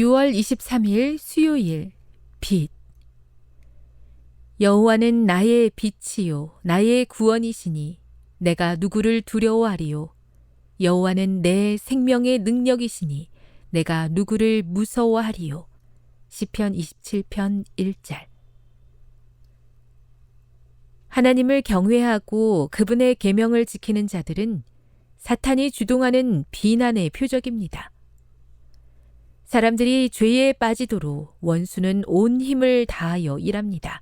6월 23일 수요일 빛. 여호와는 나의 빛이요 나의 구원이시니 내가 누구를 두려워하리요? 여호와는 내 생명의 능력이시니 내가 누구를 무서워하리요? 시편 27편 1절. 하나님을 경외하고 그분의 계명을 지키는 자들은 사탄이 주동하는 비난의 표적입니다. 사람들이 죄에 빠지도록 원수는 온 힘을 다하여 일합니다.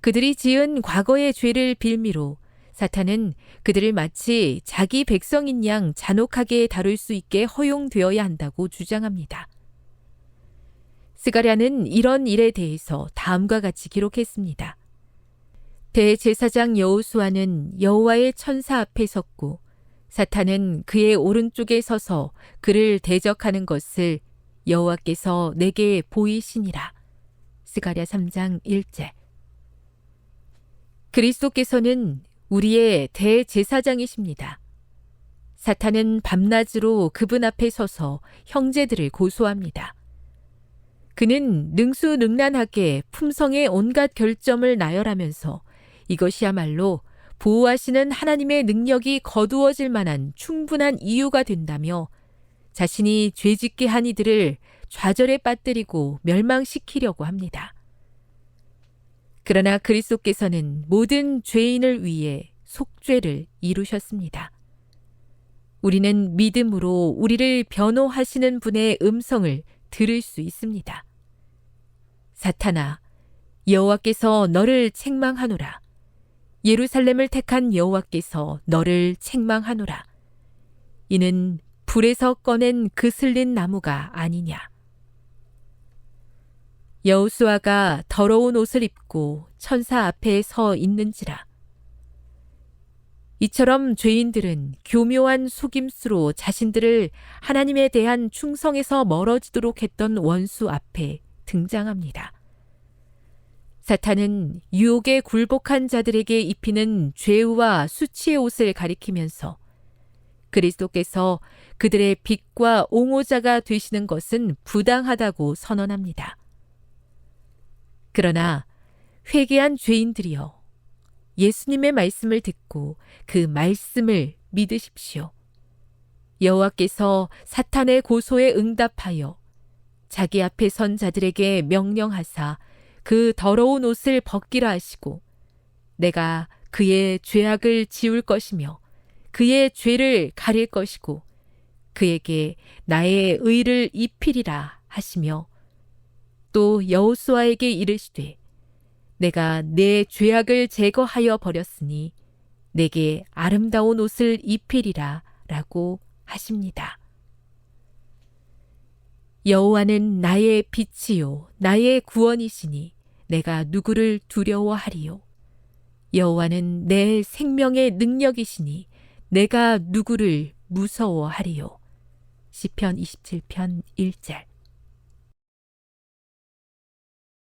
그들이 지은 과거의 죄를 빌미로 사탄은 그들을 마치 자기 백성인 양 잔혹하게 다룰 수 있게 허용되어야 한다고 주장합니다. 스가랴는 이런 일에 대해서 다음과 같이 기록했습니다. 대제사장 여호수아는 여호와의 천사 앞에 섰고 사탄은 그의 오른쪽에 서서 그를 대적하는 것을 여호와께서 내게 보이시니라. 스가랴 3장 1절. 그리스도께서는 우리의 대제사장이십니다. 사탄은 밤낮으로 그분 앞에 서서 형제들을 고소합니다. 그는 능수능란하게 품성의 온갖 결점을 나열하면서 이것이야말로 보호하시는 하나님의 능력이 거두어질 만한 충분한 이유가 된다며 자신이 죄짓게 한 이들을 좌절에 빠뜨리고 멸망시키려고 합니다. 그러나 그리스도께서는 모든 죄인을 위해 속죄를 이루셨습니다. 우리는 믿음으로 우리를 변호하시는 분의 음성을 들을 수 있습니다. 사탄아, 여호와께서 너를 책망하노라. 예루살렘을 택한 여호와께서 너를 책망하노라. 이는 불에서 꺼낸 그 슬린 나무가 아니냐. 여우수아가 더러운 옷을 입고 천사 앞에 서 있는지라. 이처럼 죄인들은 교묘한 속임수로 자신들을 하나님에 대한 충성에서 멀어지도록 했던 원수 앞에 등장합니다. 사탄은 유혹에 굴복한 자들에게 입히는 죄와 수치의 옷을 가리키면서 그리스도께서 그들의 빛과 옹호자가 되시는 것은 부당하다고 선언합니다. 그러나 회개한 죄인들이여 예수님의 말씀을 듣고 그 말씀을 믿으십시오. 여호와께서 사탄의 고소에 응답하여 자기 앞에 선 자들에게 명령하사 그 더러운 옷을 벗기라 하시고 내가 그의 죄악을 지울 것이며 그의 죄를 가릴 것이고 그에게 나의 의를 입히리라 하시며 또 여호수아에게 이르시되 내가 내 죄악을 제거하여 버렸으니 내게 아름다운 옷을 입히리라 라고 하십니다. 여호와는 나의 빛이요 나의 구원이시니 내가 누구를 두려워하리요 여호와는 내 생명의 능력이시니 내가 누구를 무서워하리요? 시편 27편 1절